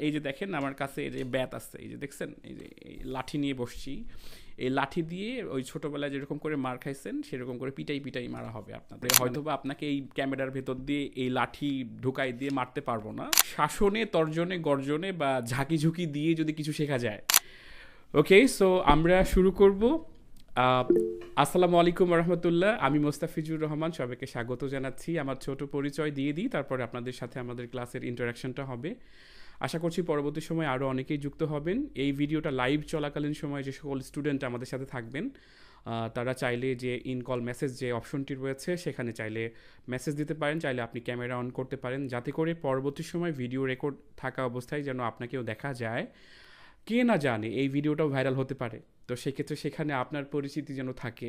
এই যে দেখেন আমার কাছে এই যে ব্যাত আছে এই যে দেখছেন? এই যে লাঠি নিয়ে বসছি। এই লাঠি দিয়ে ওই ছোটবেলায় যেরকম করে মার খাইছেন সেরকম করে পিটাই পিটাই মারা হবে আপনাদের। হয়তো বা আপনাকে এই ক্যামেরার ভেতর দিয়ে এই লাঠি ঢুকাই দিয়ে মারতে পারব না। শাসনে তর্জনে গর্জনে বা ঝাঁকি ঝুঁকি দিয়ে যদি কিছু শেখা যায়। ওকে সো আমরা শুরু করব। আহ, আসসালামু আলাইকুম রহমতুল্লাহ। আমি মোস্তাফিজুর রহমান সবাইকে স্বাগত জানাচ্ছি। আমার ছোট পরিচয় দিয়ে দিই তারপরে আপনাদের সাথে আমাদের ক্লাসের ইন্টারাকশনটা হবে। আশা করছি পরবর্তী সময় আরও অনেকেই যুক্ত হবেন। এই ভিডিওটা লাইভ চলাকালীন সময় যে সকল স্টুডেন্ট আমাদের সাথে থাকবেন তারা চাইলে যে ইনকল মেসেজ যে অপশনটি রয়েছে, সেখানে চাইলে মেসেজ দিতে পারেন, চাইলে আপনি ক্যামেরা অন করতে পারেন, যাতে করে পরবর্তী সময় ভিডিও রেকর্ড থাকা অবস্থায় যেন আপনাকেও দেখা যায়। কে না জানে, এই ভিডিওটাও ভাইরাল হতে পারে। তো সেক্ষেত্রে সেখানে আপনার পরিচিতি যেন থাকে,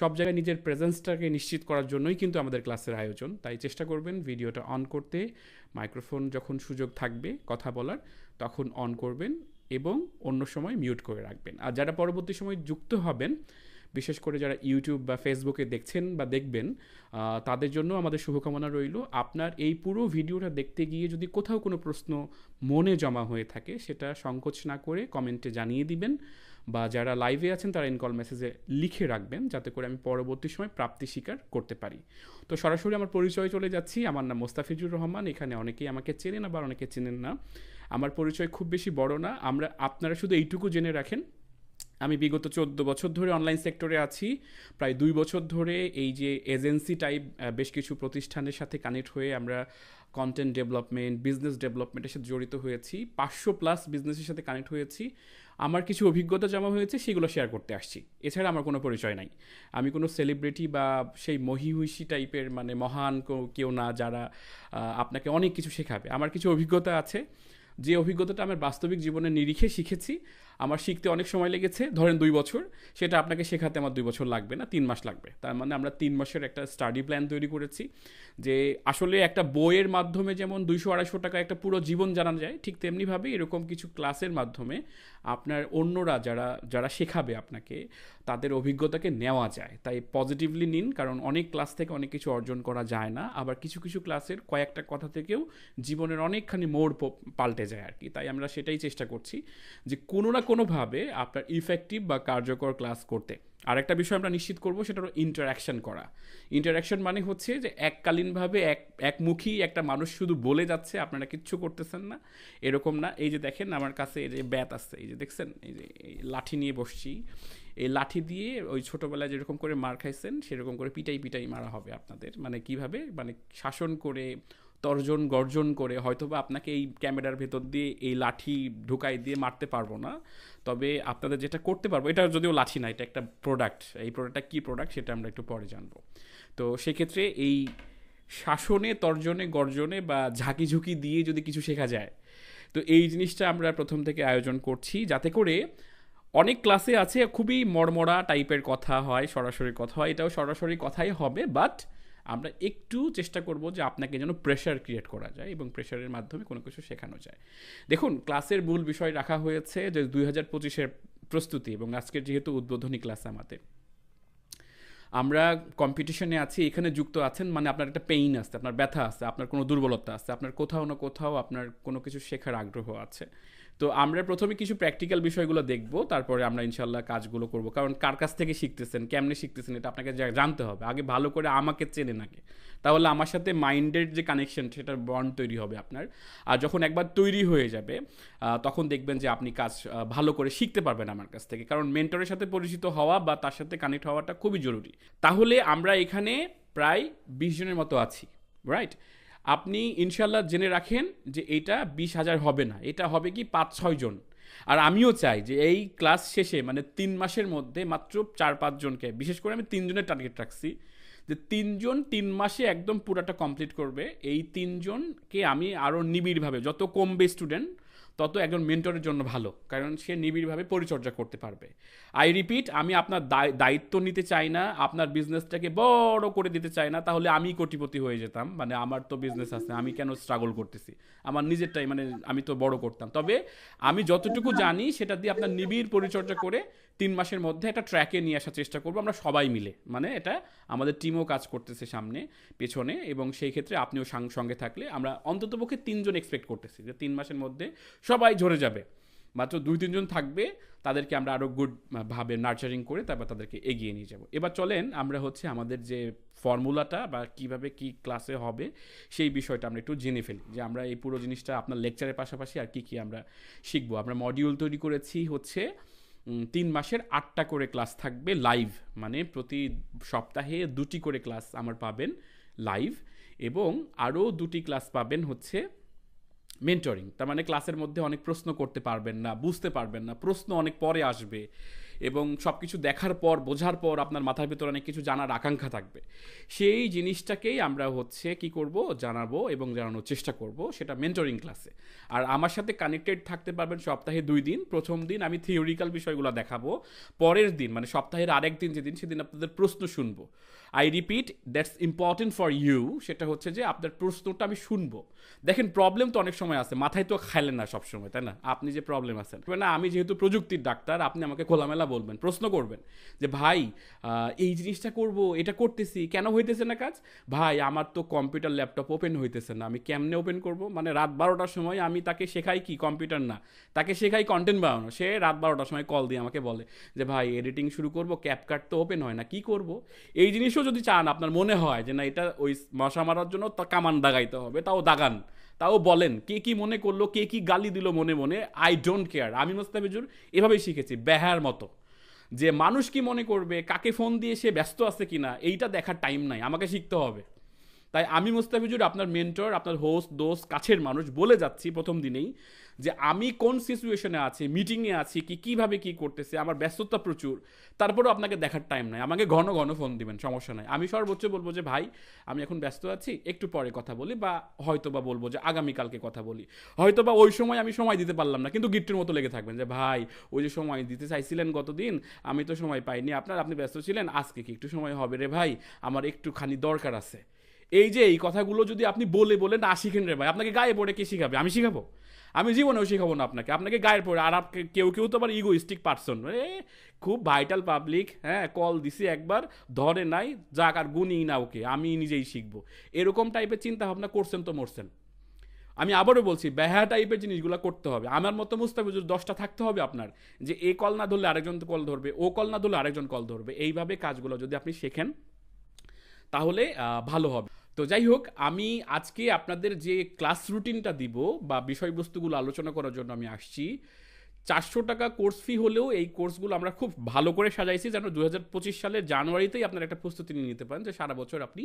সব জায়গায় নিজের প্রেজেন্সটাকে নিশ্চিত করার জন্যই কিন্তু আমাদের ক্লাসের আয়োজন। তাই চেষ্টা করবেন ভিডিওটা অন করতে মাইক্রোফোন যখন সুযোগ থাকবে কথা বলার, তখন অন করবেন এবং অন্য সময় মিউট করে রাখবেন। আর যারা পরবর্তী সময় যুক্ত হবেন, বিশেষ করে যারা ইউটিউব বা ফেসবুকে দেখছেন বা দেখবেন তাদের জন্য আমাদের শুভকামনা রইল। আপনার এই পুরো ভিডিওটা দেখতে গিয়ে যদি কোথাও কোনো প্রশ্ন মনে জমা হয়ে থাকে, সেটা সংকোচ না করে কমেন্টে জানিয়ে দিবেন। বা যারা লাইভে আছেন তারা ইনকল মেসেজে লিখে রাখবেন যাতে করে আমি পরবর্তী সময় প্রাপ্তি স্বীকার করতে পারি। তো সরাসরি আমার পরিচয় চলে যাচ্ছি। আমার নাম মোস্তাফিজুর রহমান। এখানে অনেকেই আমাকে চেনেন, আবার অনেকে চেনেন না। আমার পরিচয় খুব বেশি বড় না। আমরা, আপনারা শুধু এইটুকু জেনে রাখেন আমি বিগত চোদ্দ বছর ধরে অনলাইন সেক্টরে আছি। প্রায় দুই বছর ধরে এই যে এজেন্সি টাইপ বেশ কিছু প্রতিষ্ঠানের সাথে কানেক্ট হয়ে আমরা কন্টেন্ট ডেভেলপমেন্ট বিজনেস ডেভেলপমেন্টের সাথে জড়িত হয়েছি। পাঁচশো প্লাস বিজনেসের সাথে কানেক্ট হয়েছি। আমার কিছু অভিজ্ঞতা জমা হয়েছে, সেগুলো শেয়ার করতে আসছি। এছাড়া আমার কোনো পরিচয় নাই। আমি কোনো সেলিব্রিটি বা সেই মহিহুইসি টাইপের মানে মহান কেউ- কেউ না যারা আপনাকে অনেক কিছু শেখাবে। আমার কিছু অভিজ্ঞতা আছে। যে অভিজ্ঞতাটা আমার বাস্তবিক জীবনে নিরিখে শিখেছি আমার শিখতে অনেক সময় লেগেছে। ধরেন দুই বছর, সেটা আপনাকে শেখাতে আমার দুই বছর লাগবে না, তিন মাস লাগবে। তার মানে আমরা তিন মাসের একটা স্টাডি প্ল্যান তৈরি করেছি যে আসলে একটা বইয়ের মাধ্যমে যেমন দুইশো আড়াইশো টাকা একটা পুরো জীবন জানা যায়, ঠিক তেমনিভাবে এরকম কিছু ক্লাসের মাধ্যমে আপনার অন্যরা যারা যারা শেখাবে আপনাকে, তাদের অভিজ্ঞতাকে নেওয়া যায়। তাই পজিটিভলি নিন, কারণ অনেক ক্লাস থেকে অনেক কিছু অর্জন করা যায় না, আবার কিছু কিছু ক্লাসের কয়েকটা কথা থেকেও জীবনের অনেকখানি মোড় পাল্টে যায় আর কি। তাই আমরা সেটাই চেষ্টা করছি যে কোনো না কোনোভাবে আপনার ইফেক্টিভ বা কার্যকর ক্লাস করতে। আরেকটা বিষয় আমরা নিশ্চিত করব, সেটা হলো ইন্টারাকশন করা। ইন্টারাকশন মানে হচ্ছে যে এককালীনভাবে এক, একমুখী একটা মানুষ শুধু বলে যাচ্ছে, আপনারা কিচ্ছু করতেছেন না। এরকম না, এই যে দেখেন আমার কাছে এই যে ব্যাত আছে এই যে দেখছেন? এই যে এই লাঠি নিয়ে বসছি। এই লাঠি দিয়ে ওই ছোটোবেলায় যেরকম করে মার খাইছেন, সেরকম করে পিটাই পিটাই মারা হবে আপনাদের। মানে কীভাবে? মানে শাসন করে তর্জন গর্জন করে হয়তোবা আপনাকে এই ক্যামেরার ভেতর দিয়ে এই লাঠি ঢুকাই দিয়ে মারতে পারব না। তবে আপনাদের যেটা করতে পারব, এটা যদিও লাঠি না, এটা একটা প্রোডাক্ট এই প্রোডাক্টটা কী প্রোডাক্ট সেটা আমরা একটু পরে জানব। তো সেক্ষেত্রে এই শাসনে, তর্জনে, গর্জনে বা ঝাঁকি ঝুঁকি দিয়ে যদি কিছু শেখা যায়, তো এই জিনিসটা আমরা প্রথম থেকে আয়োজন করছি যাতে করে অনেক ক্লাসে আছে খুবই মরমরা টাইপের কথা হয়, সরাসরি কথা হয়। এটাও সরাসরি কথাই হবে বাট আমরা একটু চেষ্টা করব যে আপনাকে যেন প্রেশার ক্রিয়েট করা যায় এবং প্রেশারের মাধ্যমে কোনো কিছু শেখানো যায়। দেখুন ক্লাসের মূল বিষয় রাখা হয়েছে যে দুই হাজার পঁচিশের প্রস্তুতি এবং আজকের যেহেতু উদ্বোধনী ক্লাস আমাদের। আমরা কম্পিটিশনে আছি, এখানে যুক্ত আছেন মানে আপনার একটা পেইন আছে, আপনার ব্যথা আছে, আপনার কোনো দুর্বলতা আছে, আপনার কোথাও না কোথাও আপনার কোনো কিছু শেখার আগ্রহ আছে। তো আমরা প্রথমে কিছু প্র্যাকটিক্যাল বিষয়গুলো দেখব, তারপরে আমরা ইনশাল্লাহ কাজগুলো করব। কারণ কার কাছ থেকে শিখতেছেন, কেমনে শিখতেছেন এটা আপনাকে জানতে হবে। আগে ভালো করে আমাকে চেনেন আগে। তাহলে আমার সাথে মাইন্ডের যে কানেকশন সেটার বন্ড তৈরি হবে আপনার। আর যখন একবার তৈরি হয়ে যাবে তখন দেখবেন যে আপনি কাজ ভালো করে শিখতে পারবেন আমার কাছ থেকে। কারণ মেন্টরের সাথে পরিচিত হওয়া বা তার সাথে কানেক্ট হওয়াটা খুবই জরুরি। তাহলে আমরা এখানে প্রায় বিশ জনের মতো আছি রাইট আপনি ইনশাল্লাহ জেনে রাখেন যে এটা বিশ হাজার হবে না। এটা হবে কি পাঁচ, ছয় জন। আর আমিও চাই যে এই ক্লাস শেষে মানে তিন মাসের মধ্যে মাত্র চার পাঁচজনকে বিশেষ করে আমি তিনজনের টার্গেট রাখছি, যে তিনজন তিন মাসে একদম পুরাটা কমপ্লিট করবে। এই তিনজনকে আমি আরও নিবিড়ভাবে, যত কমবে স্টুডেন্ট তত একজন মেন্টরের জন্য ভালো, কারণ সে নিবিড়ভাবে পরিচর্যা করতে পারবে। আই রিপিট আমি আপনার দায়িত্ব নিতে চাই না, আপনার বিজনেসটাকে বড় করে দিতে চাই না, তাহলে আমি কোটিপতি হয়ে যেতাম। মানে আমার তো বিজনেস আছে, আমি কেন স্ট্রাগল করতেছি? আমার নিজেরটাই মানে আমি তো বড় করতাম। তবে আমি যতটুকু জানি, সেটা দিয়ে আপনার নিবিড় পরিচর্যা করে তিন মাসের মধ্যে একটা ট্র্যাকে নিয়ে আসার চেষ্টা করব। আমরা সবাই মিলে। মানে এটা আমাদের টিমও কাজ করতেছে সামনে, পেছনে এবং সেই ক্ষেত্রে আপনিও সঙ্গে থাকলে আমরা অন্ততপক্ষে তিনজন এক্সপেক্ট করতেছি যে তিন মাসের মধ্যে সবাই ঝরে যাবে। মাত্র দুই, তিনজন থাকবে, তাদেরকে আমরা আরও গুড ভাবে নার্চারিং করে তারপর তাদেরকে এগিয়ে নিয়ে যাব। এবার চলেন আমরা হচ্ছে আমাদের যে ফর্মুলাটা বা কীভাবে কি ক্লাসে হবে সেই বিষয়টা আমরা একটু জেনে ফেলি। যে আমরা এই পুরো জিনিসটা আপনার লেকচারের পাশাপাশি আর কি কি আমরা শিখব। আমরা মডিউল তৈরি করেছি হচ্ছে তিন মাসের আটটা করে ক্লাস থাকবে লাইভ। মানে প্রতি সপ্তাহে দুটি করে ক্লাস আমার পাবেন লাইভ এবং আরও দুটি ক্লাস পাবেন হচ্ছে মেন্টরিং। তার মানে ক্লাসের মধ্যে অনেক প্রশ্ন করতে পারবেন না, বুঝতে পারবেন না, প্রশ্ন অনেক পরে আসবে। এবং সব কিছু দেখার পর, বোঝার পর আপনার মাথার ভিতরে অনেক কিছু জানার আকাঙ্ক্ষা থাকবে। সেই জিনিসটাকেই আমরা হচ্ছে কি করব, জানাব এবং জানানোর চেষ্টা করব, সেটা মেন্টরিং ক্লাসে আর আমার সাথে কানেক্টেড থাকতে পারবেন সপ্তাহে দুই দিন। প্রথম দিন আমি থিওরিক্যাল বিষয়গুলো দেখাবো। পরের দিন মানে সপ্তাহের আরেক দিন যেদিন, সেদিন আপনাদের প্রশ্ন শুনব। I repeat that's important for you সেটা হচ্ছে যে আপনার প্রশ্নটা আমি শুনব। দেখেন প্রবলেম তো অনেক সময় আছে। মাথায় তো খাইলেন না সবসময়, তাই না? আপনি যে প্রবলেম আছেন। না, আমি যেহেতু প্রযুক্তির ডাক্তার, আপনি আমাকে খোলামেলা বলবেন, প্রশ্ন করবেন যে, ভাই এই জিনিসটা করব, এটা করতেছি, কেন হইতেছে না কাজ? ভাই, আমার তো কম্পিউটার ল্যাপটপ ওপেন হইতেছে না, আমি কেমনে ওপেন করব? মানে রাত বারোটার সময় আমি তাকে শেখাই কি, কম্পিউটার না, তাকে শেখাই কন্টেন্ট বানানো। সে রাত বারোটার সময় কল দিয়ে আমাকে বলে যে, ভাই এডিটিং শুরু করব ক্যাপকাট তো ওপেন হয় না, কি করব? এই জিনিসও যদি চান, আপনার মনে হয় যে, না, এটা ওই মশা মারার জন্য তা কামান দাগাইতে হবে, তাও দাগান। তাও বলেন, কে কি মনে করল, কে কি গালি দিল মনে মনে আই ডোন্ট কেয়ার আমি মোস্তাফিজুর এভাবেই শিখেছি, বেহার মতো। যে মানুষ কি মনে করবে, কাকে ফোন দিয়ে সে ব্যস্ত আছে কি না এইটা দেখার টাইম নাই, আমাকে শিখতে হবে। তাই আমি মোস্তাফিজুর আপনার মেন্টর আপনার হোস্ট দোস্ত, কাছের মানুষ বলে যাচ্ছি প্রথম দিনেই। যে আমি কোন সিচুয়েশনে আছি মিটিংয়ে আছি, কি, কীভাবে কি করতেছে, আমার ব্যস্ততা প্রচুর, তারপরেও আপনাকে দেখার টাইম নাই। আমাকে ঘন ঘন ফোন দিবেন, সমস্যা নাই। আমি সর্বোচ্চ বলব যে, ভাই, আমি এখন ব্যস্ত আছি, একটু পরে কথা বলি বা হয়তো বা বলব যে, আগামীকালকে কথা বলি। হয়তো বা ওই সময় আমি সময় দিতে পারলাম না, কিন্তু গিফটের মতো লেগে থাকবেন যে, ভাই, ওই যে সময় দিতে চাইছিলেন গতদিন, আমি তো সময় পাইনি। আপনার, আপনি ব্যস্ত ছিলেন, আজকে কি একটু সময় হবে রে ভাই? আমার একটুখানি দরকার আছে। এই যে, এই কথাগুলো যদি আপনি বলে বলে না শিখেন রে ভাই, আপনাকে গায়ে পড়ে কে শিখাবে? আমি শিখাবো। আমি জীবনেও শিখাবো না আপনাকে। আপনাকে গায়ের পড়ে আর কেউ কেউ তো আবার ইগোইস্টিক পার্সন এ, খুব ভাইটাল পাবলিক হ্যাঁ কল দিছি একবার, ধরে নাই, যাক আর গুণই না ওকে, আমি নিজেই শিখব। এরকম টাইপের চিন্তা ভাবনা করছেন তো মরছেন। আমি আবারও বলছি বেহা টাইপের জিনিসগুলো করতে হবে। আমার মতো মুস্তাফিজুর দশটা থাকতে হবে আপনার, যে এ কল না ধরলে আরেকজন কল ধরবে, ও কল না ধরলে আরেকজন কল ধরবে। এইভাবে কাজগুলো যদি আপনি শেখেন, তাহলে ভালো হবে। তো যাই হোক, আমি আজকে আপনাদের যে ক্লাস রুটিনটা দিব বা বিষয়বস্তুগুলো আলোচনা করার জন্য আমি আসছি চারশো টাকা কোর্স ফি হলেও এই কোর্সগুলো আমরা খুব ভালো করে সাজাইছি যেন দু হাজার পঁচিশ সালের জানুয়ারিতেই আপনার একটা প্রস্তুতি নিয়ে নিতে পারেন যে সারা বছর আপনি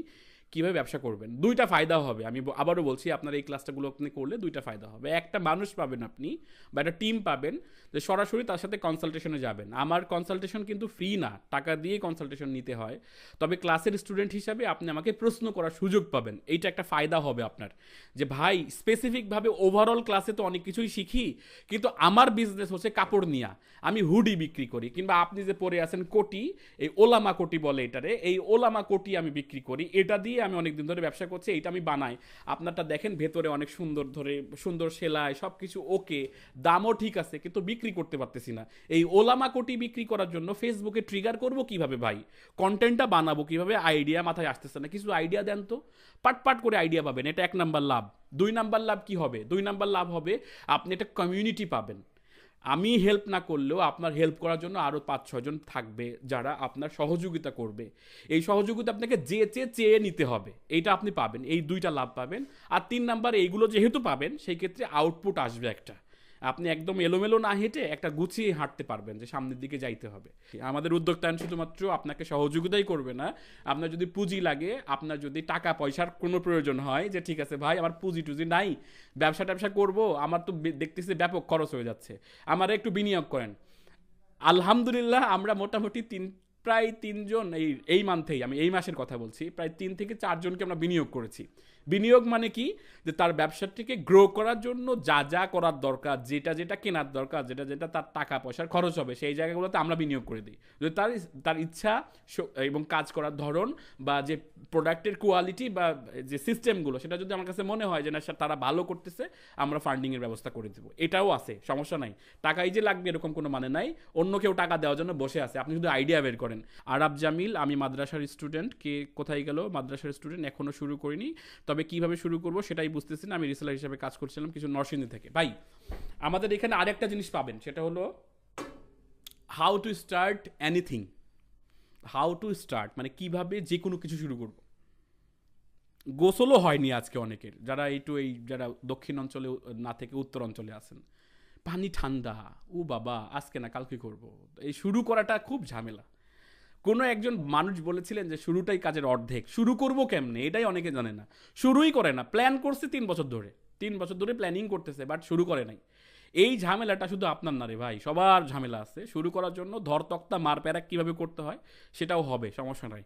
কীভাবে ব্যবসা করবেন। দুইটা ফায়দা হবে, আমি আবারও বলছি আপনার এই ক্লাসটাগুলো আপনি করলে দুইটা ফায়দা হবে। একটা মানুষ পাবেন আপনি বা একটা টিম পাবেন যে সরাসরি তার সাথে কনসালটেশনে যাবেন। আমার কনসালটেশন কিন্তু ফ্রি না, টাকা দিয়ে কনসালটেশন নিতে হয়। তবে ক্লাসের স্টুডেন্ট হিসাবে আপনি আমাকে প্রশ্ন করার সুযোগ পাবেন। এইটা একটা ফায়দা হবে আপনার। যে ভাই স্পেসিফিকভাবে ওভারঅল ক্লাসে তো অনেক কিছুই শিখি, কিন্তু আমার বিজনেস হচ্ছে কাপড় নিয়া। আমি হুডি বিক্রি করি, কিংবা আপনি যে পরে আছেন কোটি, এই ওলামা কোটি বলে এটারে, এই ওলামা কোটি আমি বিক্রি করি। এটা দিয়ে আমি অনেক দিন ধরে ব্যবসা করছি, এইটা আমি বানাই। আপনারটা দেখেন, ভেতরে অনেক সুন্দর ধরে, সুন্দর সেলাই সব কিছু ওকে, দামও ঠিক আছে, কিন্তু বিক্রি করতে পারতেছি না। এই ওলামা কোটি বিক্রি করার জন্য ফেসবুকে ট্রিগার করব কীভাবে ভাই? কন্টেন্টটা বানাবো কীভাবে? আইডিয়া মাথায় আসতেছে না। কিছু আইডিয়া দেন তো। পাট পাট করে আইডিয়া পাবেন, এটা এক নাম্বার লাভ। দুই নাম্বার লাভ কি হবে? দুই নাম্বার লাভ হবে, আপনি একটা কমিউনিটি পাবেন। আমি হেল্প না করলেও আপনার হেল্প করার জন্য আরও পাঁচ ছজন থাকবে যারা আপনার সহযোগিতা করবে। এই সহযোগিতা আপনাকে যে চেয়ে চেয়ে নিতে হবে, এইটা আপনি পাবেন, এই দুইটা লাভ পাবেন। আর তিন নাম্বার, এইগুলো যেহেতু পাবেন, সেই ক্ষেত্রে আউটপুট আসবে একটা। আপনি একদম এলোমেলো না হেঁটে একটা গুছিয়ে হাঁটতে পারবেন যে সামনের দিকে যাইতে হবে। আমাদের উদ্যোক্তায়ন শুধুমাত্র আপনাকে সহযোগিতাই করবে না। আপনার যদি পুঁজি লাগে, আপনার যদি টাকা পয়সার কোনো প্রয়োজন হয় যে, ঠিক আছে ভাই, আমার পুঁজি টুজি নাই, ব্যবসা ট্যাবসা করব, আমার তো দেখতেছি ব্যাপক খরচ হয়ে যাচ্ছে। আমার একটু বিনিয়োগ করেন। আলহামদুলিল্লাহ, আমরা মোটামুটি তিন, প্রায় তিনজন এই এই মান্থেই আমি এই মাসের কথা বলছি, প্রায় তিন থেকে চারজনকে আমরা বিনিয়োগ করেছি। বিনিয়োগ মানে কি? যে তার ব্যবসাটিকে গ্রো করার জন্য যা যা করার দরকার, যেটা যেটা কেনার দরকার, যেটা যেটা তার টাকা পয়সার খরচ হবে, সেই জায়গাগুলোতে আমরা বিনিয়োগ করে দিই। যদি তার তার ইচ্ছা এবং কাজ করার ধরন বা যে প্রোডাক্টের কোয়ালিটি বা যে সিস্টেমগুলো সেটা যদি আমার কাছে মনে হয় যে না তারা ভালো করতেছে, আমরা ফান্ডিংয়ের ব্যবস্থা করে দেবো। এটাও আছে, সমস্যা নাই। টাকাই যে লাগবে এরকম কোনো মানে নাই। অন্য কেউ টাকা দেওয়ার জন্য বসে আছে। আপনি শুধু আইডিয়া বের করেন। আরব জামিল, আমি মাদ্রাসার স্টুডেন্ট কে কোথায় গেল? মাদ্রাসার স্টুডেন্ট এখনও শুরু করিনি। তবে তবে কীভাবে শুরু করব সেটাই বুঝতেছি না। আমি রিসেলার হিসেবে কাজ করছিলাম কিছু নরসিংদী থেকে। ভাই, আমাদের এখানে আরেকটা জিনিস পাবেন, সেটা হলো how to start anything how to start মানে কীভাবে যে কোনো কিছু শুরু করব। গোসলও হয়নি আজকে অনেকের, যারা একটু এই, যারা দক্ষিণ অঞ্চলে, না থেকে উত্তর অঞ্চলে আছেন। পানি ঠান্ডা ও বাবা, আজকে না কালকে করব। এই শুরু করাটা খুব ঝামেলা। কোনো একজন মানুষ বলেছিলেন যে শুরুটাই কাজের অর্ধেক, শুরু করব কেমনে? এটাই অনেকে জানে না। শুরুই করে না প্ল্যান করছে তিন বছর ধরে। তিন বছর ধরে প্ল্যানিং করতেছে বাট শুরু করে নাই। এই ঝামেলাটা শুধু আপনার না রে ভাই, সবার ঝামেলা আছে। শুরু করার জন্য ধর, তক্তা, মার প্যারা কীভাবে করতে হয়, সেটাও হবে, সমস্যা নাই।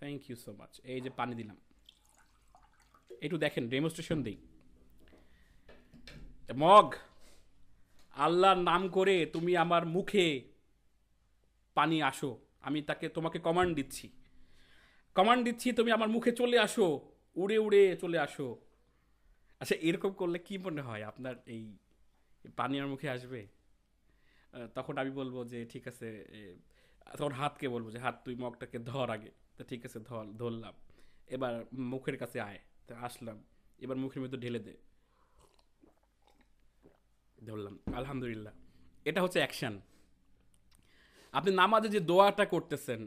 থ্যাংক ইউ সো মাচ এই যে পানি দিলাম। একটু দেখেন ডেমনস্ট্রেশন দিই। মগ, আল্লাহর নাম করে তুমি আমার মুখে পানি আসো। আমি তাকে তোমাকে কমান্ড দিচ্ছি। কমান্ড দিচ্ছি, তুমি আমার মুখে চলে আসো। উড়ে উড়ে চলে আসো। আচ্ছা এরকম করলে কি মনে হয় আপনার এই পানি আমার মুখে আসবে? তখন আমি বলব যে, ঠিক আছে তখন হাতকে বলব যে, হাত, তুই মগটাকে ধর আগে। তো ঠিক আছে, ধর, ধরলাম। এবার মুখের কাছে আয়। তো আসলাম। এবার মুখের মধ্যে ঢেলে দে। ধরলাম। আলহামদুলিল্লাহ। এটা হচ্ছে অ্যাকশন আপনি নামাজে যে দোয়াটা করতেছেন,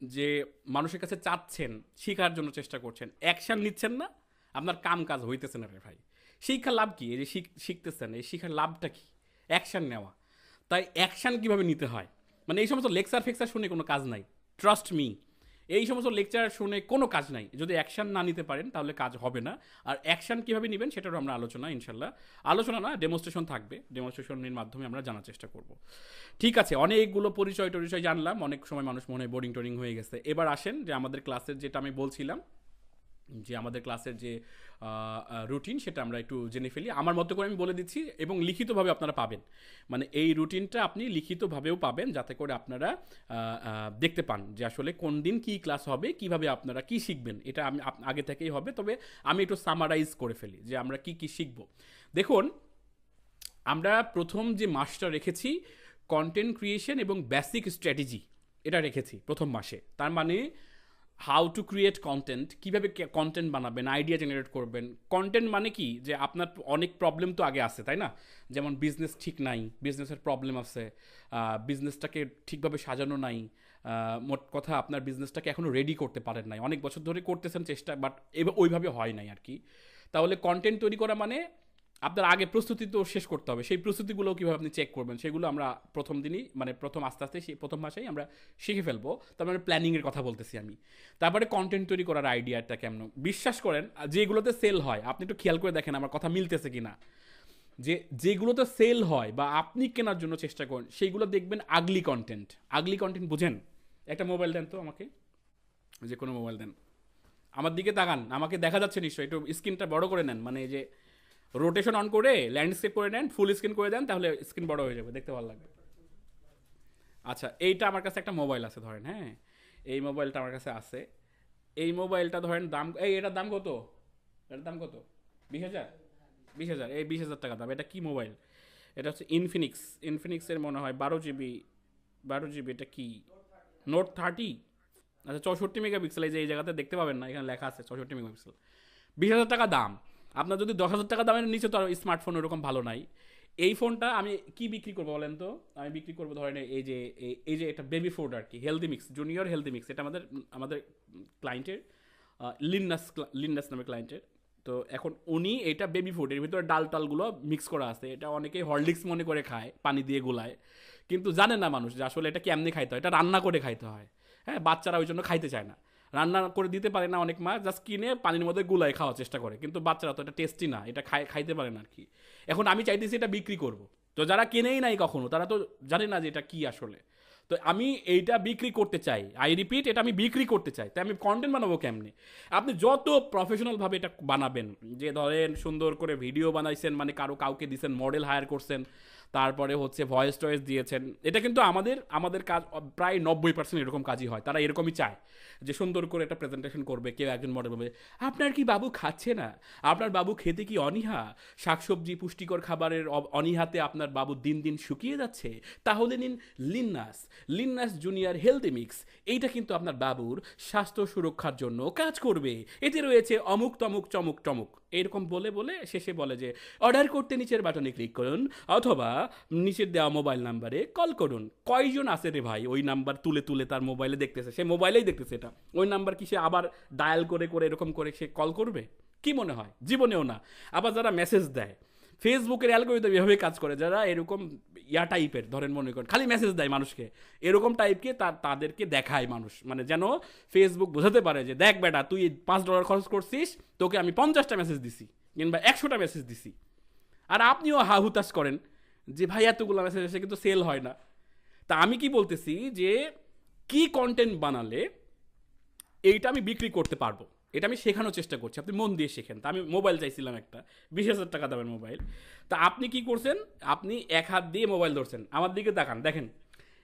যে মানুষের কাছে চাচ্ছেন, শিখার জন্য চেষ্টা করছেন অ্যাকশান নিচ্ছেন না, আপনার কাম কাজ হইতেছে না রে ভাই। শিক্ষার লাভ কী? এই যে শিখতেছেন, এই শিক্ষার লাভটা কী? অ্যাকশান নেওয়া। তাই অ্যাকশান কীভাবে নিতে হয়? মানে এই সমস্ত লেকচার ফেকচার শুনে কোনো কাজ নাই। ট্রাস্ট মি এই সমস্ত লেকচার শুনে কোনো কাজ নাই। যদি অ্যাকশান না নিতে পারেন, তাহলে কাজ হবে না। আর অ্যাকশান কীভাবে নেবেন, সেটারও আমরা আলোচনা, ইনশাল্লাহ। আলোচনা না ডেমনস্ট্রেশন থাকবে। ডেমনস্ট্রেশনের মাধ্যমে আমরা জানার চেষ্টা করব। ঠিক আছে, অনেকগুলো পরিচয় টরিচয় জানলাম। অনেক সময় মানুষ মনে বোরিং টোরিং হয়ে গেছে। এবার আসেন যে আমাদের ক্লাসের যেটা আমি বলছিলাম যে আমাদের ক্লাসের যে রুটিন সেটা আমরা একটু জেনে ফেলি। আমার মতো করে আমি বলে দিচ্ছি এবং লিখিতভাবে আপনারা পাবেন। মানে এই রুটিনটা আপনি লিখিতভাবেও পাবেন যাতে করে আপনারা দেখতে পান যে আসলে কোন দিন কী ক্লাস হবে, কীভাবে আপনারা কি শিখবেন। এটা আমি আগে থেকেই হবে। তবে আমি একটু সামারাইজ করে ফেলি যে আমরা কি কি শিখব। দেখুন, আমরা প্রথম যে মাসটা রেখেছি কন্টেন্ট ক্রিয়েশন এবং বেসিক স্ট্র্যাটেজি এটা রেখেছি প্রথম মাসে। তার মানে হাউ টু ক্রিয়েট কন্টেন্ট কীভাবে কন্টেন্ট বানাবেন আইডিয়া জেনারেট করবেন। কন্টেন্ট মানে কি? যে আপনার অনেক প্রবলেম তো আগে আছে, তাই না? যেমন বিজনেস ঠিক নাই বিজনেসের প্রবলেম আছে বিজনেসটাকে ঠিকভাবে সাজানো নাই মোট কথা আপনার বিজনেসটাকে এখনও রেডি করতে পারেন নাই। অনেক বছর ধরে করতেছেন চেষ্টা বাট ওইভাবে হয় নাই আর কি। তাহলে কন্টেন্ট তৈরি করা মানে আপনার আগে প্রস্তুতি তো শেষ করতে হবে। সেই প্রস্তুতিগুলো কীভাবে আপনি চেক করবেন, সেগুলো আমরা প্রথম দিনই মানে প্রথম আস্তে আস্তে সেই প্রথম মাসেই আমরা শিখে ফেলব। তারপরে প্ল্যানিংয়ের কথা বলতেছি আমি। তারপরে কন্টেন্ট তৈরি করার আইডিয়াটা কেমন? বিশ্বাস করেন, যেগুলোতে সেল হয়, আপনি একটু খেয়াল করে দেখেন আমার কথা মিলতেছে কিনা। যে, যেগুলোতে সেল হয় বা আপনি কেনার জন্য চেষ্টা করেন, সেইগুলো দেখবেন আগলি কন্টেন্ট আগলি কন্টেন্ট বুঝেন? একটা মোবাইল দেন তো আমাকে। যে কোনো মোবাইল দেন। আমার দিকে তাকান, আমাকে দেখা যাচ্ছে নিশ্চয়ই। একটু স্ক্রিনটা বড় করে নেন মানে যে রোটেশন অন করে ল্যান্ডস্কেপ করে নেন ফুল স্ক্রিন করে দেন, তাহলে স্ক্রিন বড় হয়ে যাবে, দেখতে ভালো লাগবে। আচ্ছা এইটা আমার কাছে একটা মোবাইল আছে, ধরেন হ্যাঁ? এই মোবাইলটা আমার কাছে আছে। এই মোবাইলটা ধরেন দাম, এই এটার দাম কত? এটার দাম কত? বিশ হাজার? বিশ হাজার, এই বিশ হাজার টাকা দাম, এটা কি মোবাইল এটা হচ্ছে ইনফিনিক্স ইনফিনিক্সের মনে হয় বারো জিবি বারো জিবি এটা কি? নোট থার্টি আচ্ছা চৌষট্টি মেগাপিক্সেল এই যে এই জায়গাতে দেখতে পাবেন না, এখানে লেখা আছে চৌষট্টি মেগাপিক্সেল বিশ হাজার টাকা দাম। আপনার যদি দশ হাজার টাকা দামের নিচে তো স্মার্টফোন ওরকম ভালো নাই। এই ফোনটা আমি কি বিক্রি করব বলেন তো? আমি বিক্রি করব ধরেন এই যে, এই- যে এটা বেবি ফুড আর কি healthy mix junior healthy mix এটা আমাদের আমাদের ক্লায়েন্টের লিন্নাস লিন্নাস নামে ক্লায়েন্টের তো এখন উনি এটা বেবি ফুড এর ভিতরে ডাল টালগুলো মিক্স করা আছে। এটা অনেকেই হরলিক্স মনে করে খায়, পানি দিয়ে গোলায়। কিন্তু জানে না মানুষ যে আসলে এটা কেমনি খাইতে হয়, এটা রান্না করে খাইতে হয়। হ্যাঁ বাচ্চারা ওই জন্য খাইতে চায় না। রান্না করে দিতে পারে না অনেক মা জাস্ট কিনে পানির মধ্যে গুলায় খাওয়ার চেষ্টা করে। কিন্তু বাচ্চারা তো এটা টেস্টি না, এটা খাই, খাইতে পারে না আর কি এখন আমি চাইতেছি এটা বিক্রি করব। তো যারা কেনেই নাই কখনো, তারা তো জানে না যে এটা কি আসলে। তো আমি এইটা বিক্রি করতে চাই। আই রিপিট এটা আমি বিক্রি করতে চাই। তাই আমি কন্টেন্ট বানাবো কেমনে? আপনি যত প্রফেশনালভাবে এটা বানাবেন, যে ধরেন সুন্দর করে ভিডিও বানাইছেন মানে কারও কাউকে দিছেন মডেল হায়ার করছেন তারপরে হচ্ছে ভয়েস টয়েস দিয়েছেন। এটা কিন্তু আমাদের আমাদের কাজ, প্রায় নব্বই পার্সেন্ট এরকম কাজই হয়। তারা এরকমই চায় যে সুন্দর করে একটা প্রেজেন্টেশন করবে, কেউ একজন মডেল বলবে, আপনার কি বাবু খাচ্ছে না? আপনার বাবু খেতে কি অনীহা? শাকসবজি পুষ্টিকর খাবারের অনীহাতে আপনার বাবু দিন দিন শুকিয়ে যাচ্ছে। তাহলে নিন লিন্নাস লিনাস জুনিয়র হেলদি মিক্স। এইটা কিন্তু আপনার বাবুর স্বাস্থ্য সুরক্ষার জন্য কাজ করবে। এতে রয়েছে অমুক তমুক চমুক টমুক। এরকম বলে বলে শেষে বলে যে, অর্ডার করতে নিচের বাটনে ক্লিক করুন অথবা নিচের দেওয়া মোবাইল নাম্বারে কল করুন। কয়জন আছে রে ভাই? ওই নাম্বার তুলে তুলে তার মোবাইলে দেখতেছে। সে মোবাইলেই দেখতেছে এটা। ওই নাম্বার কি সে আবার ডায়াল করে করে, এরকম করে সে কল করবে? কি মনে হয়? জীবনেও না। আবার যারা মেসেজ দেয় ফেসবুকের অ্যালগোরিদম এভাবে কাজ করে, যারা এরকম ইয়া টাইপের ধরেন মনে করেন, খালি মেসেজ দেয় মানুষকে। এরকম টাইপকে তার, তাদেরকে দেখায় মানুষ। মানে যেন ফেসবুক বোঝাতে পারে যে, দেখ বেটা, তুই পাঁচ ডলার খরচ করছিস, তোকে আমি পঞ্চাশটা মেসেজ দিছি, কিংবা একশোটা মেসেজ দিছি। আর আপনিও হা হুতাশ করেন। যে ভাই এতগুলো মেসেজ আসে কিন্তু সেল হয় না। তা আমি কি বলতেছি যে, কি কন্টেন্ট বানালে এইটা আমি বিক্রি করতে পারব? এটা আমি শেখানোর চেষ্টা করছি। আপনি মন দিয়ে শেখেন। তা আমি মোবাইল চাইছিলাম একটা, বিশ হাজার টাকা দামের মোবাইল তা আপনি কি করছেন? আপনি এক হাত দিয়ে মোবাইল ধরছেন। আমার দিকে তাকান, দেখেন।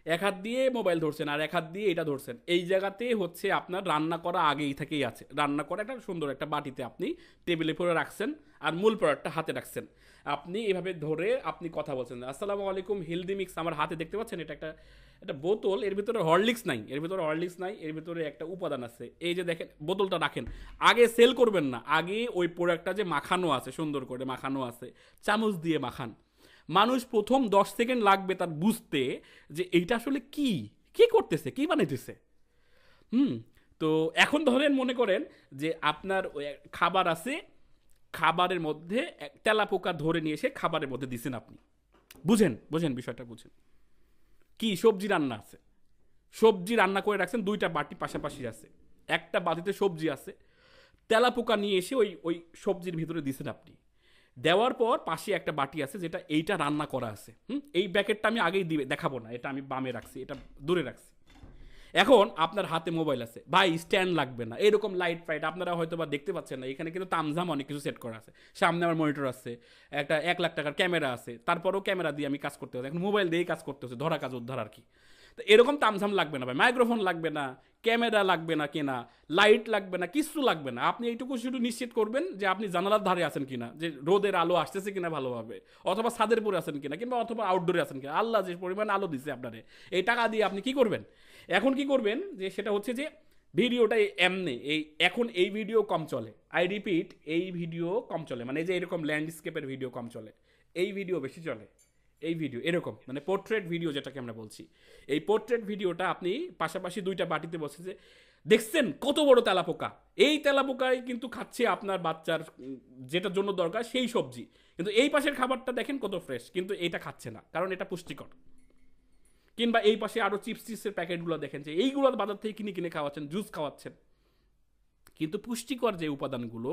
এক হাত দিয়ে মোবাইল ধরছেন আর এক হাত দিয়ে এটা ধরছেন। এই জায়গাতে হচ্ছে আপনার রান্না করা আগেই থেকেই আছে। রান্না করা একটা সুন্দর একটা বাটিতে আপনি টেবিলে পরে রাখছেন আর মূল প্রোডাক্টটা হাতে রাখছেন। আপনি এভাবে ধরে আপনি কথা বলছেন। আসসালামু আলাইকুম হেলদি মিক্স আমার হাতে দেখতে পাচ্ছেন? এটা একটা একটা বোতল, এর ভিতরে হরলিক্স নাই, এর ভিতরে হরলিক্স নাই, এর ভিতরে একটা উপাদান আছে। এই যে দেখেন, বোতলটা রাখেন। আগে সেল করবেন না, আগে ওই প্রোডাক্টটা যে মাখানো আছে, সুন্দর করে মাখানো আছে, চামচ দিয়ে মাখান। মানুষ প্রথম দশ সেকেন্ড লাগবে তার বুঝতে যে এইটা আসলে কি? কি করতেছে? কি বানাইতেছে? হুম, তো এখন ধরেন মনে করেন যে আপনার খাবার আছে, খাবারের মধ্যে এক- তেলাপোকা ধরে নিয়ে এসে খাবারের মধ্যে দিছেন আপনি। বুঝেন বুঝেন বিষয়টা, বুঝেন। কি সবজি রান্না আছে? সবজি রান্না করে রাখছেন, দুইটা বাটি পাশাপাশি আছে। একটা বাটিতে সবজি আছে, তেলাপোকা নিয়ে এসে ওই ওই সবজির ভিতরে দিছেন আপনি। দেওয়ার পর পাশে একটা বাটি আছে যেটা এইটা রান্না করা আছে। হুম? এই ব্যাকেটটা আমি আগেই দিবে দেখাবো না। এটা আমি বামে রাখছি, এটা দূরে রাখছি। এখন আপনার হাতে মোবাইল আছে। ভাই স্ট্যান্ড লাগবে না। এরকম লাইট ফাইট আপনারা হয়তো বা দেখতে পাচ্ছেন না। এখানে কিন্তু তামঝাম অনেক কিছু সেট করা আছে। সামনে আমার মনিটর আছে, একটা এক লাখ টাকার ক্যামেরা আছে। তারপরেও ক্যামেরা দিয়ে আমি কাজ করতে হচ্ছে এখন মোবাইল দিয়েই কাজ করতে হচ্ছে, ধরা কাজ উদ্ধার আর কি। তো এরকম তামঝাম লাগবে না ভাই। মাইক্রোফোন লাগবে না, ক্যামেরা লাগবে না কেনা লাইট লাগবে না, কিছু লাগবে না। আপনি এইটুকু শুধু নিশ্চিত করবেন যে আপনি জানালার ধারে আছেন কিনা, যে রোদের আলো আসতেছে কিনা ভালোভাবে, অথবা ছাদের পরে আছেন কিনা, কিংবা অথবা আউটডোরে আছেন কিনা। আল্লাহ যে পরিমাণ আলো দিছে আপনারে, এই টাকা দিয়ে আপনি কি করবেন? এখন কি করবেন যে সেটা হচ্ছে যে ভিডিওটা এমনি, এই এখন এই ভিডিও কম চলে। আই রিপিট এই ভিডিও কম চলে। মানে যে এরকম ল্যান্ডস্কেপের ভিডিও কম চলে। এই ভিডিও বেশি চলে। এই ভিডিও এরকম মানে পোর্ট্রেট ভিডিও যেটাকে আমরা বলছি। এই পোর্ট্রেট ভিডিওটা আপনি পাশাপাশি দুইটা বাটিতে বসে যে, দেখছেন কত বড় তেলাপোকা? এই তেলাপোকাই কিন্তু খাচ্ছে আপনার বাচ্চার যেটার জন্য দরকার সেই সবজি। কিন্তু এই পাশের খাবারটা দেখেন কত ফ্রেশ কিন্তু এটা খাচ্ছে না, কারণ এটা পুষ্টিকর। কিংবা এই পাশে আরও চিপস চিপসের প্যাকেটগুলো দেখেন যে, এইগুলো বাজার থেকে কিনে কিনে খাওয়াচ্ছেন জুস খাওয়াচ্ছেন। কিন্তু পুষ্টিকর যে উপাদানগুলো,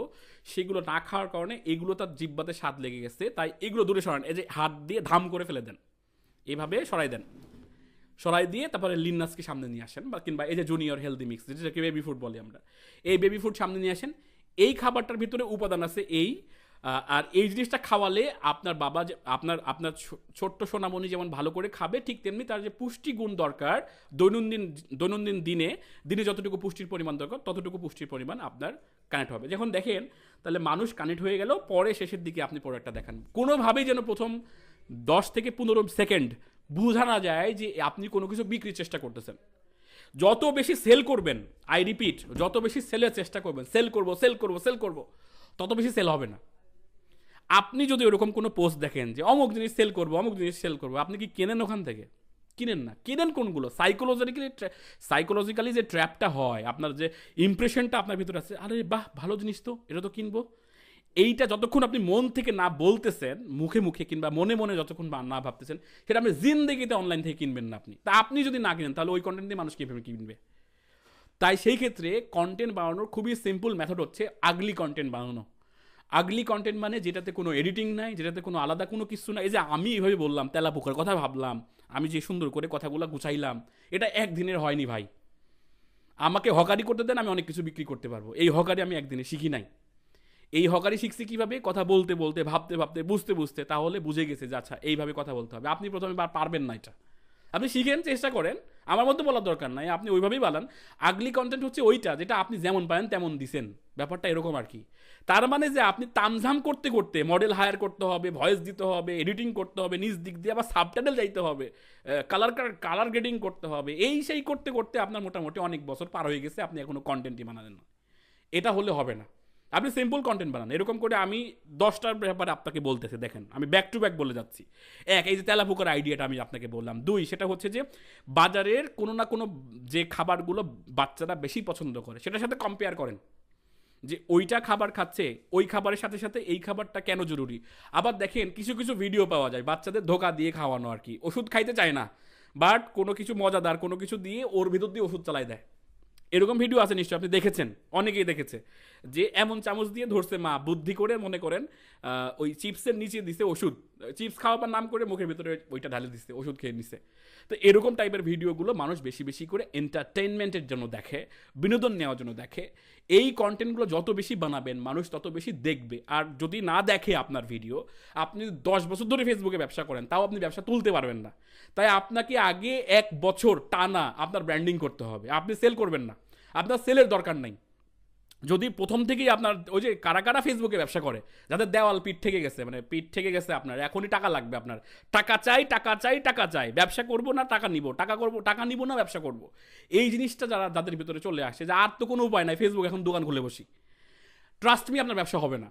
সেগুলো না খাওয়ার কারণে এগুলো তার জিব্বাতে স্বাদ লেগে গেছে, তাই এগুলো দূরে সরান। এই যে হাত দিয়ে ধাম করে ফেলে দেন, এভাবে সরাই দেন। সরাই দিয়ে তারপরে লিন্নাসকে সামনে নিয়ে আসেন, বা কিংবা এই যে জুনিয়র হেলদি মিক্স, যেটাকে বেবি ফুড বলি আমরা। এই বেবি ফুড সামনে নিয়ে আসেন, এই খাবারটার ভিতরে উপাদান আছে এই আর এই জিনিসটা খাওয়ালে আপনার বাবা যে, আপনার আপনার ছোট্ট সোনামণি যেমন ভালো করে খাবে, ঠিক তেমনি তার যে পুষ্টিগুণ দরকার, দৈনন্দিন দৈনন্দিন দিনে দিনে যতটুকু পুষ্টির পরিমাণ দরকার, ততটুকু পুষ্টির পরিমাণ আপনার কানেক্ট হবে। যখন দেখেন, তাহলে মানুষ কানেক্ট হয়ে গেল, পরে শেষের দিকে আপনি প্রোডাক্টটা দেখান। কোনোভাবেই যেন প্রথম দশ থেকে পনেরো সেকেন্ড বোঝা না যায় যে আপনি কোনো কিছু বিক্রির চেষ্টা করতেছেন। যত বেশি সেল করবেন আই রিপিট যত বেশি সেলের চেষ্টা করবেন সেল করব সেল করব সেল করব, তত বেশি সেল হবে না। আপনি যদি ওরকম কোনো পোস্ট দেখেন যে অমুক জিনিস সেল করব, অমুক জিনিস সেল করব, আপনি কি কেনেন ওখান থেকে? কিনেন না। কিনেন কোনগুলো? সাইকোলজিক্যালি সাইকোলজিক্যালি যে ট্র্যাপটা হয়, আপনার যে ইমপ্রেশনটা আপনার ভিতরে আছে, আরে বাহ, ভালো জিনিস তো, এটা তো কিনবো। এইটা যতক্ষণ আপনি মন থেকে না বলতেছেন, মুখে মুখে কিংবা মনে মনে যতক্ষণ না ভাবতেছেন, সেটা আপনি জিন্দেগিতে অনলাইন থেকে কিনবেন না আপনি। তা আপনি যদি না কিনেন, তাহলে ওই কন্টেন্ট দিয়ে মানুষ কীভাবে কিনবে? তাই সেই ক্ষেত্রে কন্টেন্ট বানানোর খুবই সিম্পল মেথড হচ্ছে আগলি কন্টেন্ট বানানো। আগলি কন্টেন্ট মানে যেটাতে কোনো এডিটিং নাই, যেটাতে কোনো আলাদা কোনো কিছু নাই। এই যে আমি এইভাবে বললাম, তেলাপোকার কথা ভাবলাম, আমি যে সুন্দর করে কথাগুলো গুছাইলাম, এটা একদিনের হয়নি ভাই। আমাকে হকারি করতে দেন, আমি অনেক কিছু বিক্রি করতে পারব। এই হকারি আমি একদিনে শিখি নাই। এই হকারি শিখছি কীভাবে? কথা বলতে বলতে, ভাবতে ভাবতে, বুঝতে বুঝতে, তাহলে বুঝে গেছে যে আচ্ছা এইভাবে কথা বলতে হবে। আপনি প্রথমে পারবেন না এটা। আপনি শিখেন, চেষ্টা করেন আমার মধ্যে বলার দরকার নাই, আপনি ওইভাবেই বানান। আগলি কন্টেন্ট হচ্ছে ওইটা, যেটা আপনি যেমন পারেন তেমন দিছেন। ব্যাপারটা এরকম আর কি। তার মানে যে আপনি তামঝাম করতে করতে মডেল হায়ার করতে হবে ভয়েস দিতে হবে এডিটিং করতে হবে নিজ দিক দিয়ে আবার সাবটাইটেল যাইতে হবে কালার কালার গ্রেডিং করতে হবে, এই সেই করতে করতে আপনার মোটামুটি অনেক বছর পার হয়ে গেছে, আপনি এখনও কন্টেন্টই বানালেন না। এটা হলে হবে না। আপনি সিম্পল কন্টেন্ট বানান। এরকম করে আমি দশটার ব্যাপারে আপনাকে বলতেছি, দেখেন, আমি ব্যাক টু ব্যাক বলে যাচ্ছি। এক, এই যে তেলাপুকার আইডিয়াটা আমি আপনাকে বললাম। দুই, সেটা হচ্ছে যে বাজারের কোনো না কোনো যে খাবারগুলো বাচ্চারা বেশি পছন্দ করে, সেটার সাথে কম্পেয়ার করেন। যে ওইটা খাবার খাচ্ছে, ওই খাবারের সাথে সাথে এই খাবারটা কেন জরুরি? আবার দেখেন, কিছু কিছু ভিডিও পাওয়া যায়, বাচ্চাদের ধোকা দিয়ে খাওয়ানো আর কি। ওষুধ খাইতে চায় না বাট কোনো কিছু মজাদার, কোনো কিছু দিয়ে ওর ভিতর দিয়ে ওষুধ চালাই দেয়। এরকম ভিডিও আছে নিশ্চয়ই, আপনি দেখেছেন, অনেকেই দেখেছে, যে এমন চামচ দিয়ে ধরছে মা, বুদ্ধি করে মনে করেন ওই চিপসের নিচে দিছে ওষুধ। চিপস খাওয়াবার নাম করে মুখের ভিতরে ওইটা ঢালে দিচ্ছে ওষুধ খেয়ে নিছে। তো এরকম টাইপের ভিডিওগুলো মানুষ বেশি বেশি করে এন্টারটেনমেন্টের জন্য দেখে, বিনোদন নেওয়ার জন্য দেখে। এই কন্টেন্টগুলো যত বেশি বানাবেন, মানুষ তত বেশি দেখবে। আর যদি না দেখে আপনার ভিডিও আপনি দশ বছর ধরে ফেসবুকে ব্যবসা করেন, তাও আপনি ব্যবসা তুলতে পারবেন না। তাই আপনাকে আগে এক বছর টানা আপনার ব্র্যান্ডিং করতে হবে। আপনি সেল করবেন না। আপনার সেলের দরকার নাই। যদি প্রথম থেকেই আপনার ওই যে কারা কারা ফেসবুকে ব্যবসা করে, যাদের দেওয়াল পিঠ থেকে গেছে মানে পিঠ থেকে গেছে আপনার, এখনই টাকা লাগবে আপনার। টাকা চাই টাকা চাই টাকা চাই, ব্যবসা করব না, টাকা নিব, টাকা করব, টাকা নিব না, ব্যবসা করব। এই জিনিসটা যারা, যাদের ভিতরে চলে আসে, যে আর তো কোনো উপায় নাই ফেসবুক এখন দোকান খুলে বসি। ট্রাস্ট মি আপনার ব্যবসা হবে না।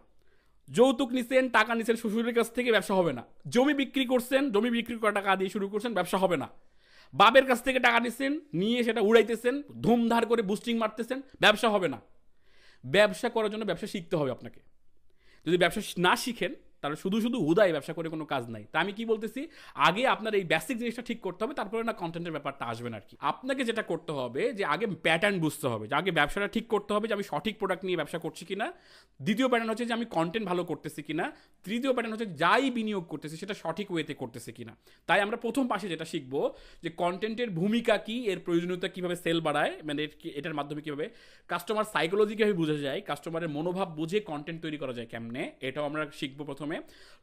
যৌতুক নিছেন, টাকা নিছেন, শ্বশুরের কাছ থেকে ব্যবসা হবে না। জমি বিক্রি করছেন, জমি বিক্রি করা টাকা দিয়ে শুরু করছেন, ব্যবসা হবে না। বাবের কাছ থেকে টাকা নিছেন, নিয়ে সেটা উড়াইতেছেন, ধুমধার করে বুস্টিং মারতেছেন, ব্যবসা হবে না। ব্যবসা করার জন্য ব্যবসা শিখতে হবে আপনাকে। যদি ব্যবসা না শিখেন তাহলে শুধু শুধু হুদায় ব্যবসা করে কোনো কাজ নাই। তা আমি কি বলতেছি? আগে আপনার এই বেসিক জিনিসটা ঠিক করতে হবে, তারপরে না কন্টেন্টের ব্যাপারটা আসবেন আর কি আপনাকে যেটা করতে হবে যে আগে প্যাটার্ন বুঝতে হবে, যে আগে ব্যবসাটা ঠিক করতে হবে যে আমি সঠিক প্রোডাক্ট নিয়ে ব্যবসা করছি কিনা। দ্বিতীয় প্যাটার্ন হচ্ছে যে আমি কন্টেন্ট ভালো করতেছি কিনা। তৃতীয় প্যাটার্ন হচ্ছে যাই বিনিয়োগ করতেছি সেটা সঠিক ওয়েতে করতেছি কিনা। তাই আমরা প্রথম পাশে যেটা শিখব, যে কন্টেন্টের ভূমিকা কি, এর প্রয়োজনীয়তা কীভাবে সেল বাড়ায় মানে এটার মাধ্যমে কীভাবে কাস্টমার সাইকোলজি কীভাবে বোঝা যায় কাস্টমারের মনোভাব বুঝে কন্টেন্ট তৈরি করা যায় কেমনে, এটাও আমরা শিখব প্রথমে।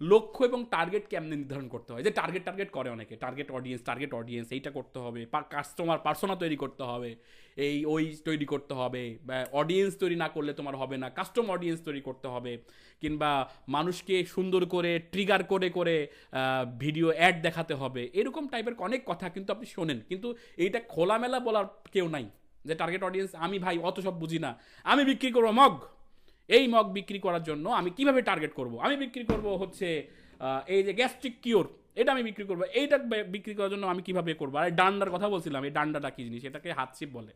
লক্ষ্য এবং টার্গেট কেমনে নির্ধারণ করতে হয়? যে টার্গেট টার্গেট করে অনেকে। টার্গেট অডিয়েন্স টার্গেট অডিয়েন্স এইটা করতে হবে কাস্টমার পার্সোনা তৈরি করতে হবে, এই, ওই তৈরি করতে হবে অডিয়েন্স তৈরি না করলে তোমার হবে না কাস্টম অডিয়েন্স তৈরি করতে হবে, কিংবা মানুষকে সুন্দর করে ট্রিগার করে করে ভিডিও অ্যাড দেখাতে হবে, এরকম টাইপের অনেক কথা কিন্তু আপনি শোনেন। কিন্তু এইটা খোলামেলা বলার কেউ নাই। যে টার্গেট অডিয়েন্স আমি ভাই, অত সব বুঝি না। আমি বিক্রি করব, মগ! এই মগ বিক্রি করার জন্য আমি কীভাবে টার্গেট করব? আমি বিক্রি করব হচ্ছে এই যে গ্যাস্ট্রিক কিওর এটা আমি বিক্রি করব। এইটা বিক্রি করার জন্য আমি কীভাবে করব? আর ডান্ডার কথা বলছিলাম, এই ডান্ডাটা কি জিনিস? এটাকে হাত ছিপ বলে।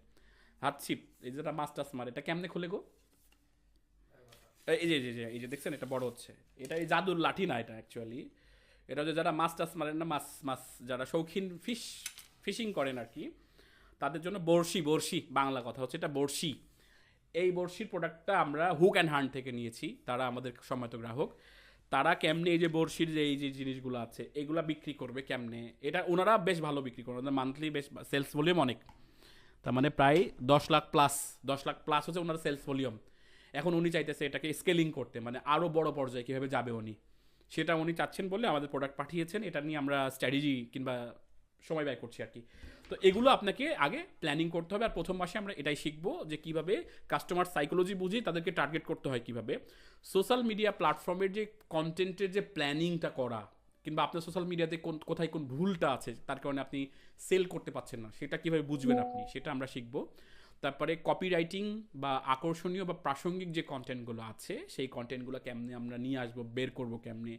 হাত ছিপ এই যেটা মাস্টার্স মার এটা কেমনে খুলে গো? এই যে এই যে, এই যে- দেখছেন, এটা বড় হচ্ছে। এটা এই জাদুর লাঠি না এটা অ্যাকচুয়ালি এটা হচ্ছে যারা মাস্টার্স মারেন না মাছ মাছ যারা শৌখিন ফিশ ফিশিং করেন আর কি, তাদের জন্য বড়শি বড়শি, বাংলা কথা হচ্ছে এটা বড়শি। এই বড়শির প্রোডাক্টটা আমরা হুক অ্যান্ড হান্ড থেকে নিয়েছি, তারা আমাদের সম্মানিত গ্রাহক। তারা কেমনে এই যে বড়শির যে এই যে জিনিসগুলো আছে, এগুলা বিক্রি করবে কেমনে? এটা ওনারা বেশ ভালো বিক্রি করে ওনাদের মান্থলি বেশ সেলস ভলিউম অনেক। তার মানে প্রায় দশ লাখ প্লাস দশ লাখ প্লাস হচ্ছে ওনার সেলস ভলিউম এখন উনি চাইতেছে এটাকে স্কেলিং করতে মানে আরও বড় পর্যায়ে কীভাবে যাবে উনি। সেটা উনি চাচ্ছেন বলে আমাদের প্রোডাক্ট পাঠিয়েছেন, এটা নিয়ে আমরা স্ট্র্যাটেজি কিংবা সময় ব্যয় করছি আর কি। তো এগুলো আপনাকে আগে প্ল্যানিং করতে হবে আর প্রথম মাসে আমরা এটাই শিখব যে কীভাবে কাস্টমার সাইকোলজি বুঝে তাদেরকে টার্গেট করতে হয় কীভাবে। সোশ্যাল মিডিয়া প্ল্যাটফর্মের যে কন্টেন্টের যে প্ল্যানিংটা করা কিংবা আপনার সোশ্যাল মিডিয়াতে কোন কোথায় কোন ভুলটা আছে তার কারণে আপনি সেল করতে পারছেন না সেটা কীভাবে বুঝবেন আপনি সেটা আমরা শিখব। তারপরে কপি রাইটিং বা আকর্ষণীয় বা প্রাসঙ্গিক যে কন্টেন্টগুলো আছে সেই কন্টেন্টগুলো কেমনে আমরা নিয়ে আসব বের করব কেমনে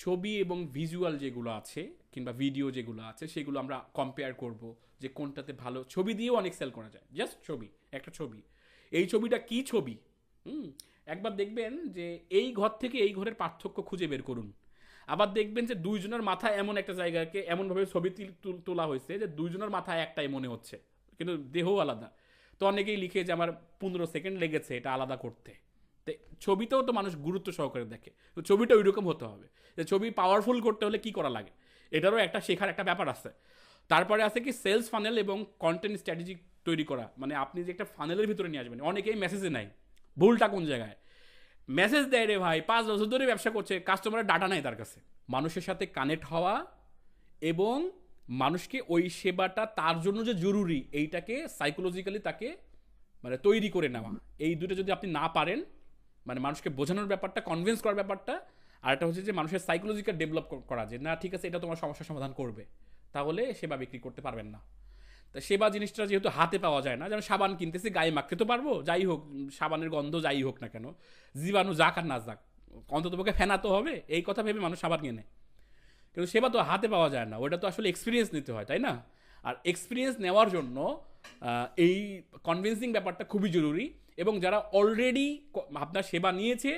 ছবি এবং ভিজুয়াল যেগুলো আছে কিংবা ভিডিও যেগুলো আছে, সেগুলো আমরা কম্পেয়ার করব যে কোনটাতে ভালো। ছবি দিয়েও অনেক সেল করা যায়। জাস্ট ছবি, একটা ছবি। এই ছবিটা কি ছবি? হুম, একবার দেখবেন যে এই ঘর থেকে এই ঘরের পার্থক্য খুঁজে বের করুন। আবার দেখবেন যে দুইজনের মাথায় এমন একটা জায়গাকে এমনভাবে ছবি তুল- হয়েছে যে দুইজনের মাথায় একটাই মনে হচ্ছে, কিন্তু দেহও আলাদা। তো অনেকেই লিখে যে আমার পনেরো সেকেন্ড লেগেছে, এটা আলাদা করতে। ছবিতেও তো মানুষ গুরুত্ব সহকারে দেখে। তো ছবিটা ওই রকম হতে হবে। যে ছবি পাওয়ারফুল করতে হলে কি করা লাগে? এটারও একটা শেখার একটা ব্যাপার আছে। তারপরে আছে কি সেলস ফানেল এবং কন্টেন্ট স্ট্র্যাটেজি তৈরি করা। মানে আপনি যে একটা ফানেলের ভিতরে নিয়ে আসবেন, অনেকেই মেসেজে নাই। ভুলটা কোন জায়গায়? মেসেজ দেয় রে ভাই, পাঁচ বছর ধরে ব্যবসা করছে কাস্টমারের ডাটা নাই তার কাছে। মানুষের সাথে কানেক্ট হওয়া এবং মানুষকে ওই সেবাটা তার জন্য যে জরুরি, এইটাকে সাইকোলজিক্যালি তাকে মানে তৈরি করে নেওয়া। এই দুটো যদি আপনি না পারেন মানে মানুষকে বোঝানোর ব্যাপারটা কনভিন্স করার ব্যাপারটা, আর একটা হচ্ছে যে মানুষের সাইকোলজিক্যাল ডেভেলপ করা যে, না, ঠিক আছে, এটা তোমার সমস্যার সমাধান করবে। তাহলে সেবা বিক্রি করতে পারবেন না। তা সেবা জিনিসটা যেহেতু হাতে পাওয়া যায় না, যেমন সাবান কিনতেছি, গায়ে মাখতে তো পারব, যাই হোক, সাবানের গন্ধ যাই হোক না কেন, জীবাণু যাক আর না যাক, অন্তত পক্ষে ফেনা তো হবে, এই কথা ভেবে মানুষ সাবান কেনে। কিন্তু সেবা তো হাতে পাওয়া যায় না ওটা তো আসলে এক্সপিরিয়েন্স নিতে হয়, তাই না? আর এক্সপিরিয়েন্স নেওয়ার জন্য এই কনভিন্সিং ব্যাপারটা খুবই জরুরি এবং যারা অলরেডি আপনার সেবা নিয়েছে,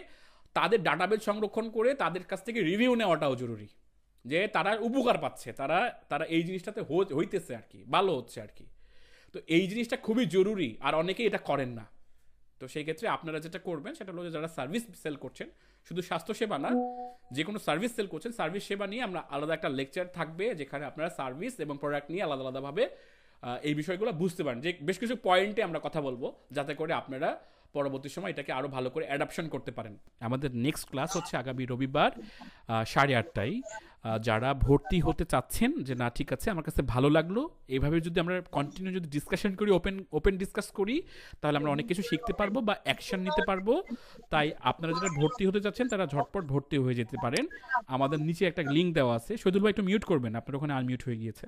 তাদের ডাটাবেজ সংরক্ষণ করে তাদের কাছ থেকে রিভিউ নেওয়াটাও জরুরি। যে তারা উপকার পাচ্ছে, তারা তারা এই জিনিসটাতে হইতেছে আর কি, ভালো হচ্ছে আর কি। তো এই জিনিসটা খুবই জরুরি, আর অনেকেই এটা করেন না। তো সেই ক্ষেত্রে আপনারা যেটা করবেন, সেটা হলো যারা সার্ভিস সেল করছেন, শুধু স্বাস্থ্যসেবা না, যে কোনো সার্ভিস সেল করছেন সার্ভিস সেবা নিয়ে আমরা আলাদা একটা লেকচার থাকবে, যেখানে আপনারা সার্ভিস এবং প্রোডাক্ট নিয়ে আলাদা আলাদাভাবে এই বিষয়গুলো বুঝতে পারেন। যে বেশ কিছু পয়েন্টে আমরা কথা বলব, যাতে করে আপনারা পরবর্তী সময় এটাকে আরও ভালো করে অ্যাডাপশন করতে পারেন। আমাদের নেক্সট ক্লাস হচ্ছে আগামী রবিবার সাড়ে আটটায়। যারা ভর্তি হতে চাচ্ছেন যে না, ঠিক আছে, আমার কাছে ভালো লাগল এইভাবে যদি আমরা কন্টিনিউ যদি ডিসকাশন করি ওপেন ওপেন ডিসকাস করি, তাহলে আমরা অনেক কিছু শিখতে পারব বা অ্যাকশন নিতে পারব। তাই আপনারা যারা ভর্তি হতে চাচ্ছেন, তারা ঝটপট ভর্তি হয়ে যেতে পারেন। আমাদের নিচে একটা লিঙ্ক দেওয়া আছে। শহীদুল ভাই, একটু মিউট করবেন, আপনার ওখানে আনমিউট হয়ে গিয়েছে।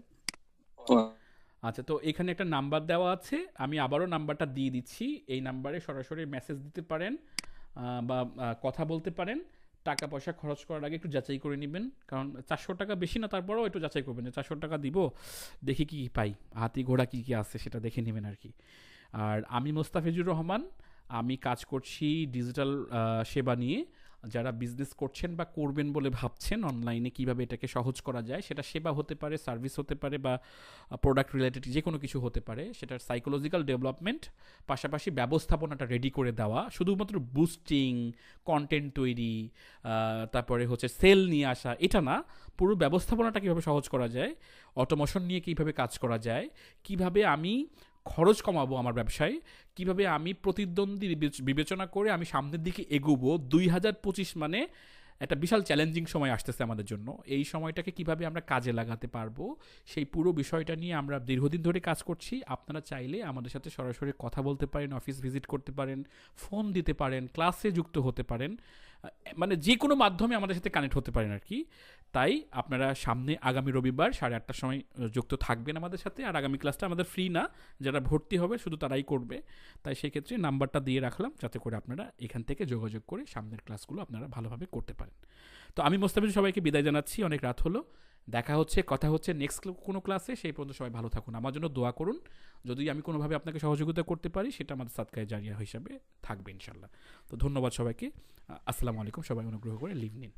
আচ্ছা তো এখানে একটা নাম্বার দেওয়া আছে। আমি আবারও নাম্বারটা দিয়ে দিচ্ছি। এই নাম্বারে সরাসরি মেসেজ দিতে পারেন বা কথা বলতে পারেন। টাকা পয়সা খরচ করার আগে একটু যাচাই করে নেবেন। কারণ চারশো টাকা বেশি না, তারপরেও একটু যাচাই করবেন যে চারশো টাকা দিব, দেখি কি কি পাই। হাতি ঘোড়া কি কি আছে সেটা দেখে নেবেন আর কি। আর আমি মোস্তাফিজুর রহমান, আমি কাজ করছি ডিজিটাল সেবা নিয়ে। যারা বিজনেস করছেন বা করবেন বলে ভাবছেন অনলাইনে কীভাবে এটাকে সহজ করা যায়, সেটা সেবা হতে পারে সার্ভিস হতে পারে বা প্রোডাক্ট রিলেটেড যে কোনো কিছু হতে পারে, সেটার সাইকোলজিক্যাল ডেভেলপমেন্ট পাশাপাশি ব্যবস্থাপনাটা রেডি করে দেওয়া, শুধুমাত্র বুস্টিং কন্টেন্ট তৈরি তারপরে হচ্ছে সেল নিয়ে আসা, এটা না, পুরো ব্যবস্থাপনাটা কীভাবে সহজ করা যায় অটোমোশন নিয়ে কীভাবে কাজ করা যায়, কীভাবে আমি খরচ কমাবো আমার ব্যবসায়, কীভাবে আমি প্রতিদ্বন্দ্বী বিবেচ- বিবেচনা করে আমি সামনের দিকে এগোবো, দুই হাজার পঁচিশ মানে একটা বিশাল চ্যালেঞ্জিং সময় আসতেছে আমাদের জন্য। এই সময়টাকে কীভাবে আমরা কাজে লাগাতে পারব, সেই পুরো বিষয়টা নিয়ে আমরা দীর্ঘদিন ধরে কাজ করছি। আপনারা চাইলে আমাদের সাথে সরাসরি কথা বলতে পারেন অফিস ভিজিট করতে পারেন ফোন দিতে পারেন ক্লাসে যুক্ত হতে পারেন। মানে যে কোনো মাধ্যমে আমাদের সাথে কানেক্ট হতে পারেন আর কি। তাই আপনারা সামনে আগামী রবিবার সাড়ে আটটার সময় যুক্ত থাকবেন আমাদের সাথে। আর আগামী ক্লাসটা আমাদের ফ্রি না, যারা ভর্তি হবে শুধু তারাই করবে। তাই সেই ক্ষেত্রে নাম্বারটা দিয়ে রাখলাম, যাতে করে আপনারা এখান থেকে যোগাযোগ করে সামনের ক্লাসগুলো আপনারা ভালোভাবে করতে পারেন। তো আমি মোস্তাফিজ সবাইকে বিদায় জানাচ্ছি, অনেক রাত হলো। দেখা হচ্ছে, কথা হচ্ছে নেক্সট কোনো ক্লাসে সেই পর্যন্ত সবাই ভালো থাকুন। আমার জন্য দোয়া করুন, যদি আমি কোনোভাবে আপনাকে সহযোগিতা করতে পারি, সেটা আমাদের সাতকায় জারিয়া হিসাবে থাকবে ইনশাল্লাহ তো ধন্যবাদ সবাইকে। আসসালামু আলাইকুম। সবাই অনুগ্রহ করে লিভ নিন।